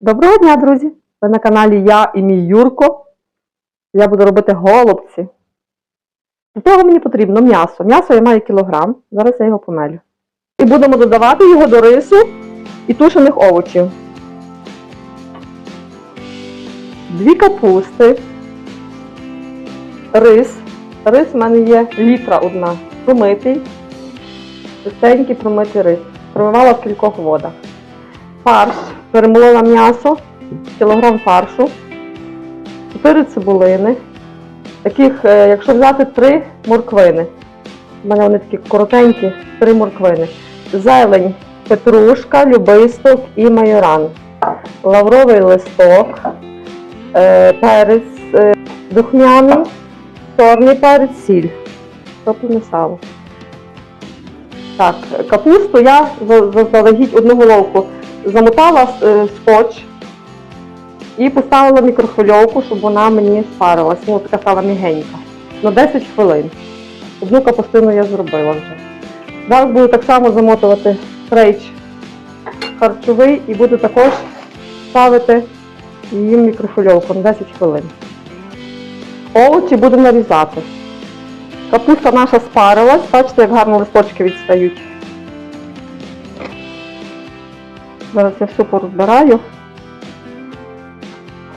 Доброго дня, друзі! Ви на каналі Я і мій Юрко. Я буду робити голубці. Для того мені потрібно м'ясо. М'ясо я маю кілограм. Зараз я його помелю. І будемо додавати його до рису і тушених овочів. Дві капусти. Рис. Рис в мене є літра одна. Промитий. Чистенький промитий рис. Промивала в кількох водах. Фарш. Перемолола м'ясо, кілограм фаршу, 4 цибулини. Таких, е, якщо взяти 3 морквини. У мене вони такі коротенькі, 3 морквини. Зелень, петрушка, любисток і майоран. Лавровий листок, е, перець е, духмяний, чорний перець, сіль. Топлене сало. Так, капусту я за- заздалегідь одну головку замотала е, скотч і поставила мікрохвильовку, щоб вона мені спарилась. Ну, така стала мігенька. На 10 хвилин. Одну капустину я зробила вже. Зараз буду так само замотувати фрейч харчовий і буду також ставити її в мікрохвильовку на 10 хвилин. Овочі буду нарізати. Капуста наша спарилась, бачите, як гарно листочки відстають. Зараз я всю порозбираю.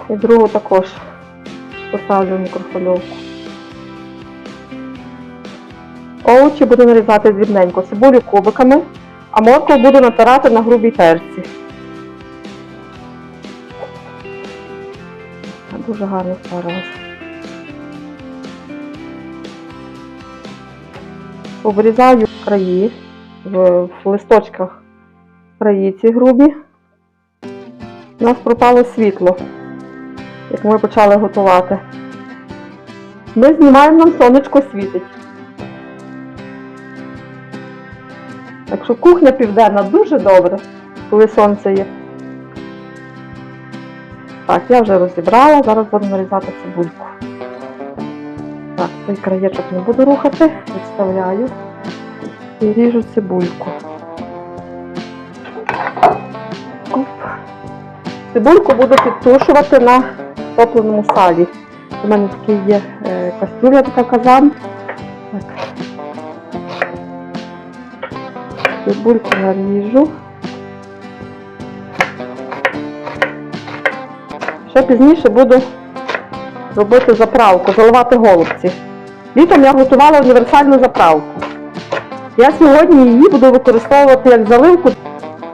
І другу також поставлю в мікрохвильовку. Овочі буду нарізати дрібненько, цибулю кубиками, а моркву буду натирати на грубій терці. Дуже гарно спарилась. Обрізаю краї в листочках краї ці грубі. У нас пропало світло, як ми почали готувати. Ми знімаємо нам сонечко світить. Так що кухня південна дуже добре, коли сонце є. Так, я вже розібрала, зараз буду нарізати цибульку. Так, цей краєчок не буду рухати, відставляю і ріжу цибульку. Цибульку буду підтушувати на топленому салі. У мене такий є е, кастрюля, така казан. Так. Цибульку наріжу. Ще пізніше буду робити заправку, заливати голубці. Літом я готувала універсальну заправку. Я сьогодні її буду використовувати як заливку.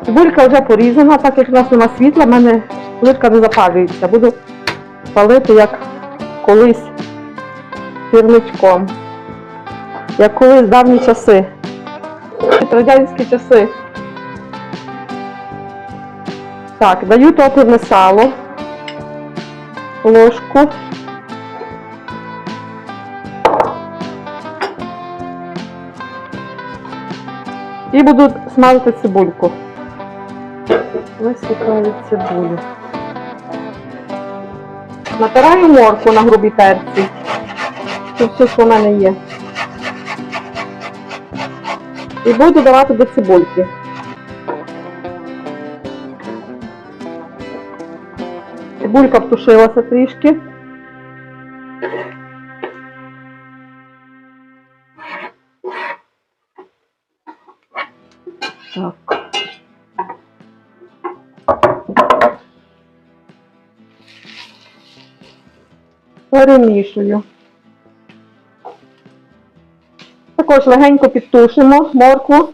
Цибулька вже порізана, так як в нас нема світла, в мене плитка не запалюється. Буду палити як колись сірничком. Як колись давні часи. Радянські часи. Так, даю топлене сало. Ложку. І буду смажити цибульку. Висвітлаю цибулю. Натираю морку на грубій терці. Це все, що в мене є. І буду давати до цибульки. Цибулька втушилася трішки. Перемішую. Також легенько підтушимо моркву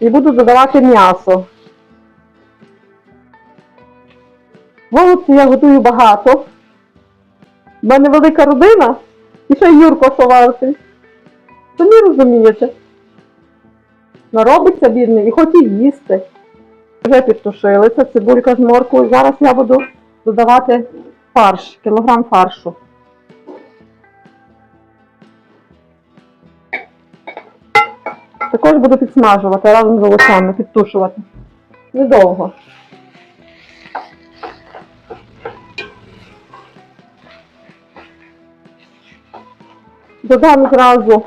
і буду додавати м'ясо. Голубці я готую багато. У мене велика родина і ще Юрко ховався. Самі розумієте. Наробиться бідний і хоче їсти. Вже підтушилися, цибулька з морквою. Зараз я буду додавати фарш, кілограм фаршу. Також буду підсмажувати разом з овочами, підтушувати. Недовго. Додам зразу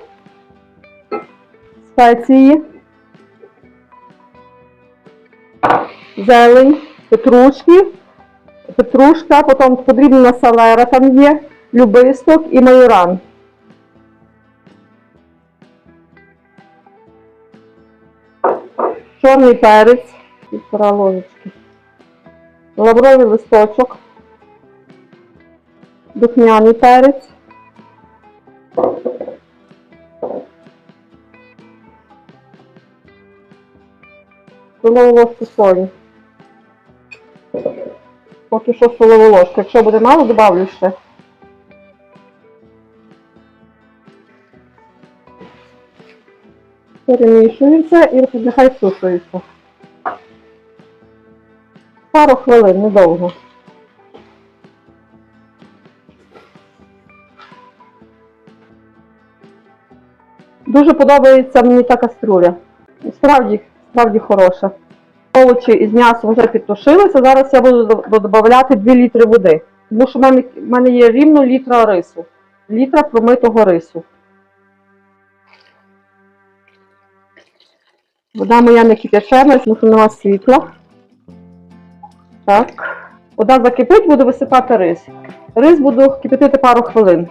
спеції, зелень, петрушки, петрушка, потім подрібнена салера там є, любисток і майоран. Чорний перець, півтора ложечки. Лавровий листочок, духмяний перець. Столову ложку солі. Поки що столову ложку. Якщо буде мало, добавлю ще. Перемішується і нехай сушується. Пару хвилин, недовго. Дуже подобається мені та каструля. Справді, справді хороша. Овочі із м'ясом вже підтушилися. Зараз я буду до- додавати 2 літри води. Тому що в мене, в мене є рівно літра рису. Літра промитого рису. Вода моя не кипячена, тому що нема світла. Так. Вода закипить, буду висипати рис. Рис буду кипятити пару хвилин.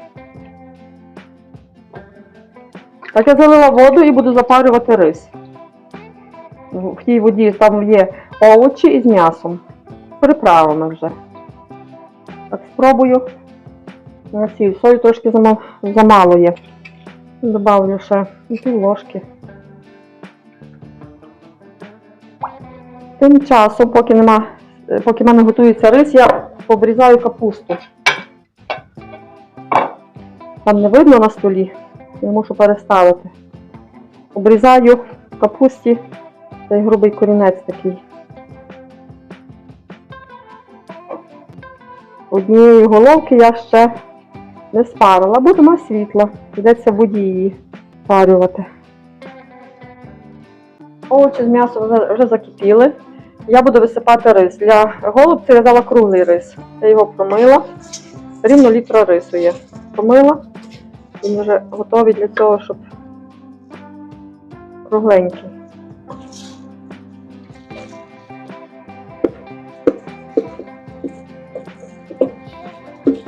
Так я залила воду і буду запарювати рис. В тій воді там є овочі із м'ясом. Приправами вже. Так, спробую. На сіль. Солі трошки зама- замало є. Добавлю ще пів ложки. Тим часом, поки нема, поки в мене готується рис, я обрізаю капусту. Там не видно на столі, я мушу переставити. Обрізаю капусті цей грубий корінець такий. Однієї головки я ще не спарила, бо нема світла. Йдеться в воді її спарювати. Овочі з м'ясом вже закипіли. Я буду висипати рис. Для голубця я взяла круглий рис. Я його промила. Рівно літра рису є. Промила. Він вже готовий для цього, щоб кругленький.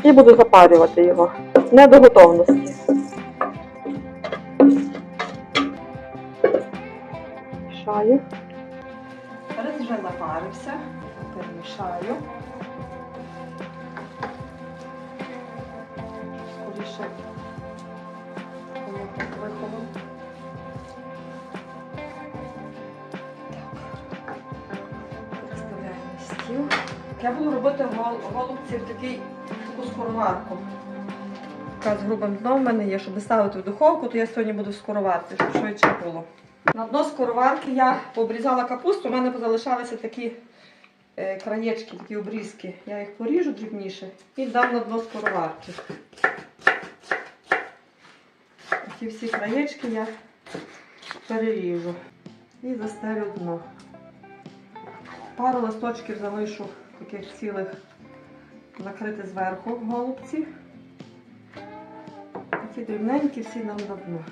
І буду запарювати його. Не до готовності. Мішаю. Рис вже запарився. Перемішаю. Скоріше вихову. Так. Розставляємо стіл. Я буду робити гол- голубці в такий таку скороварку. Така з грубим дном в мене є, щоб ставити в духовку, то я сьогодні буду в скороварці, щоб швидше було. На дно скороварки я обрізала капусту, у мене позалишалися такі е, краєчки, такі обрізки. Я їх поріжу дрібніше і дам на дно скороварки. Ці всі краєчки я переріжу і застелю дно. Пару листочків залишу таких цілих накрити зверху голубці. А ці дрібненькі всі нам на дно.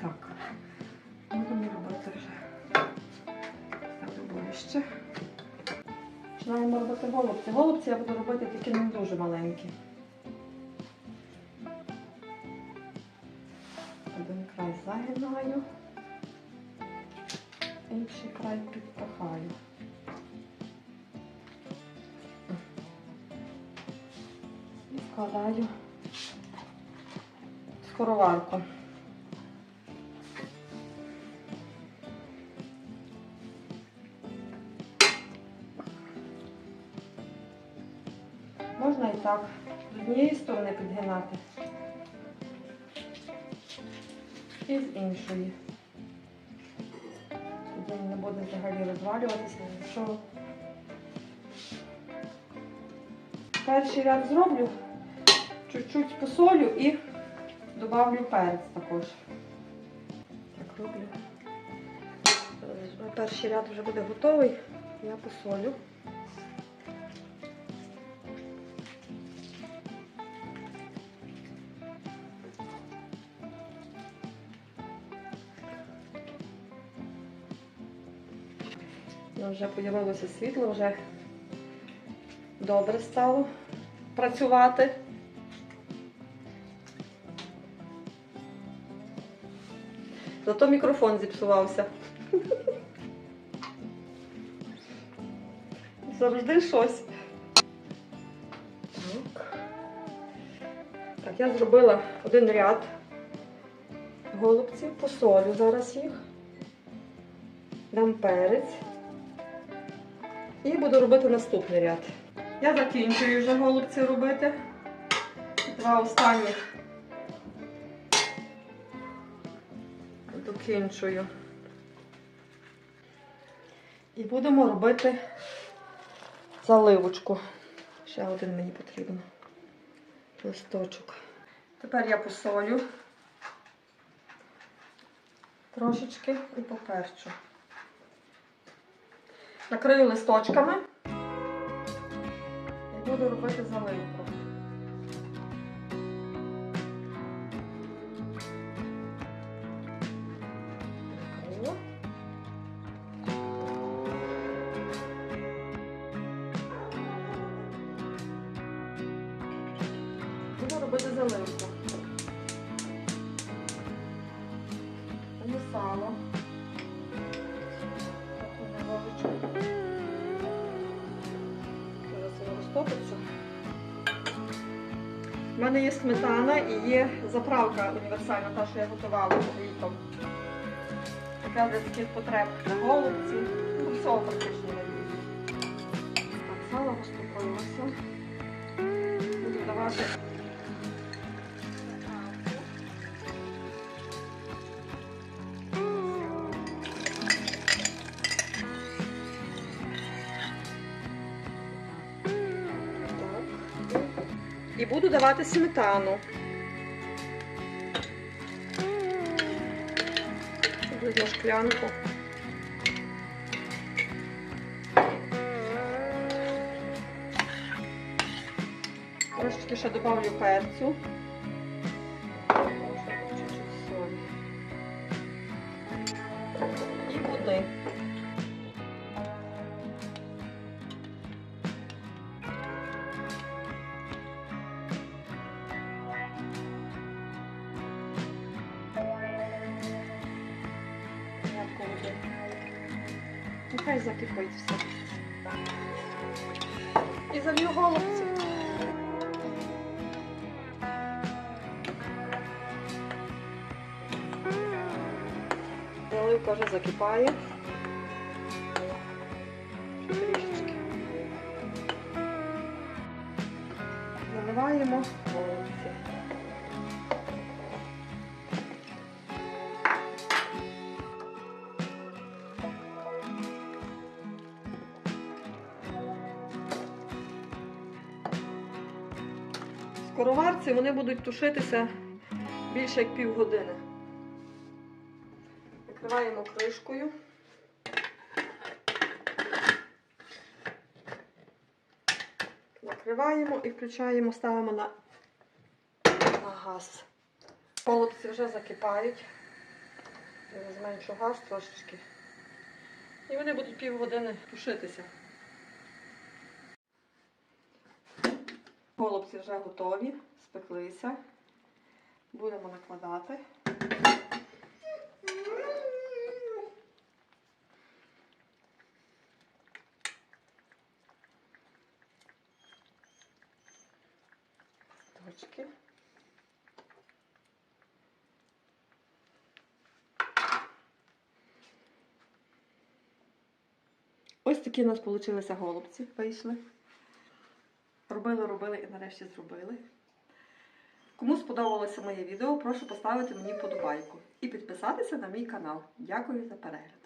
Так, будемо робити вже ставлю ближче. Починаємо робити голубці. Голубці я буду робити такі не дуже маленькі. Один край загинаю, інший край підпахаю. І вкладаю в скороварку. Можна і так, з однієї сторони підгинати. І з іншої. Тоді не буде взагалі розвалюватися. Якщо перший ряд зроблю, чуть-чуть посолю і добавлю перець також. Так роблю. Е, Перший ряд вже буде готовий, я посолю. Ну, Вже з'явилося світло, вже добре стало працювати. Зато мікрофон зіпсувався. Завжди щось. Так. Я зробила один ряд голубців, посолю зараз їх. Дам перець. І буду робити наступний ряд. Я закінчую вже голубці робити. Два останніх докінчую. І будемо робити заливочку. Ще один мені потрібен листочок. Тепер я посолю трошечки і поперчу. Накрию листочками і буду робити заливку. Буду робити заливку. Мені сало. Зараз воно розтопиться. У мене є сметана і є заправка універсальна, та, що я готувала літом. Така для таких потреб голубці. Ну, практично не. Так, сало розтопилося. Буду давати буду давати сметану. Видно шклянку. Трошечки ще добавлю перцю. Нехай закипить все. І залью голубці. Заливка вже закипає. Трішечки. Заливаємо скороварці вони будуть тушитися більше як півгодини. Накриваємо кришкою. Накриваємо і включаємо, ставимо на, на газ. Голубці вже закипають. Я зменшу газ трошечки. І вони будуть півгодини тушитися. Голубці вже готові, спеклися. Будемо накладати. Точки. Ось такі у нас вийшли голубці, вийшли. Робили, робили і нарешті зробили. Кому сподобалося моє відео, прошу поставити мені подобайку і підписатися на мій канал. Дякую за перегляд.